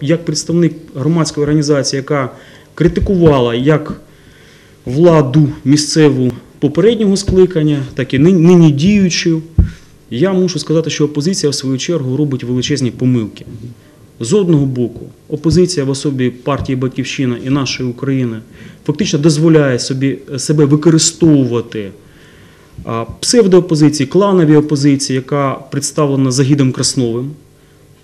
Як представник громадської організації, яка критикувала як владу місцеву попереднього скликання, так і нині діючу, я мушу сказати, що опозиція в свою чергу робить величезні помилки. З одного боку, опозиція в особі партії Батьківщина і нашої України фактично дозволяє собі себе використовувати псевдоопозиції, кланові опозиції, яка представлена Загідом Красновим.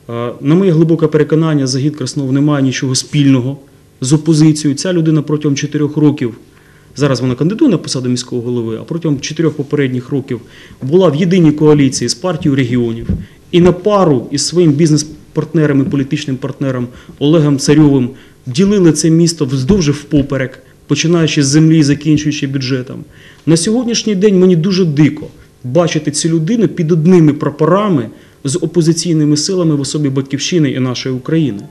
А, На моє глибоке переконання, Загід Краснов не має нічого спільного з опозицією. Ця людина протягом чотирьох років, зараз вона кандидує на посаду міського голови, а протягом чотирьох попередніх років була в єдиній коаліції з партією регіонів і на пару із своїм бізнес-партнером і політичним партнером Олегом Царьовим ділили це місто вздовж впоперек, починаючи з землі і закінчуючи бюджетом. На сьогоднішній день мені дуже дико бачити цю людину під одними прапорами з опозиційними силами в особі Батьківщини і нашої України.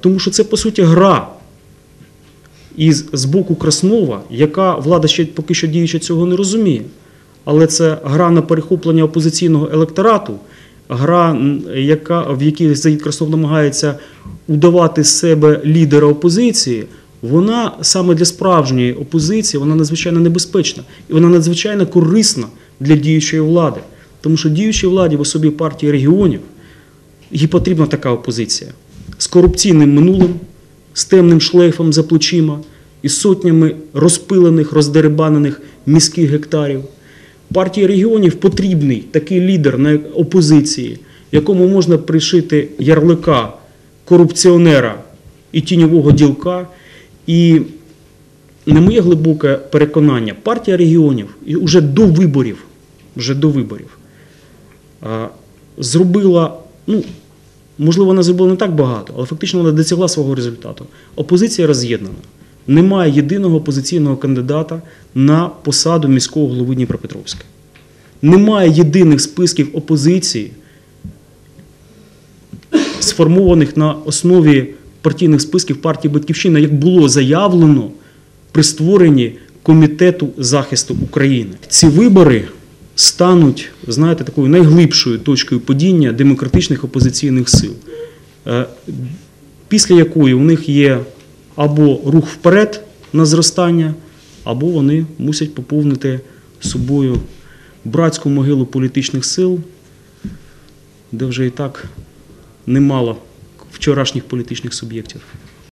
Тому що це, по суті, гра із з боку Краснова, яка влада ще поки що діюча цього не розуміє. Але це гра на перехоплення опозиційного електорату, гра, яка, в якій Заїд Краснов намагається удавати з себе лідера опозиції, вона саме для справжньої опозиції вона надзвичайно небезпечна і вона надзвичайно корисна для діючої влади. Тому що діючій владі в особі партії регіонів їй потрібна така опозиція з корупційним минулим, з темним шлейфом за плечима і сотнями розпилених, роздерибанених міських гектарів. Партії регіонів потрібний такий лідер на опозиції, якому можна пришити ярлика корупціонера і тіньового ділка. І на моє глибоке переконання, партія регіонів вже до виборів, вже до виборів зробила, ну, можливо, вона зробила не так багато, але фактично вона досягла свого результату. Опозиція роз'єднана. Немає єдиного опозиційного кандидата на посаду міського голови Дніпропетровська. Немає єдиних списків опозиції, сформованих на основі партійних списків партії Батьківщина, як було заявлено при створенні Комітету захисту України. Ці вибори стануть, знаєте, такою найглибшою точкою падіння демократичних опозиційних сил, е, після якої у них є або рух вперед на зростання, або вони мусять поповнити собою братську могилу політичних сил, де вже і так немало вчорашніх політичних суб'єктів.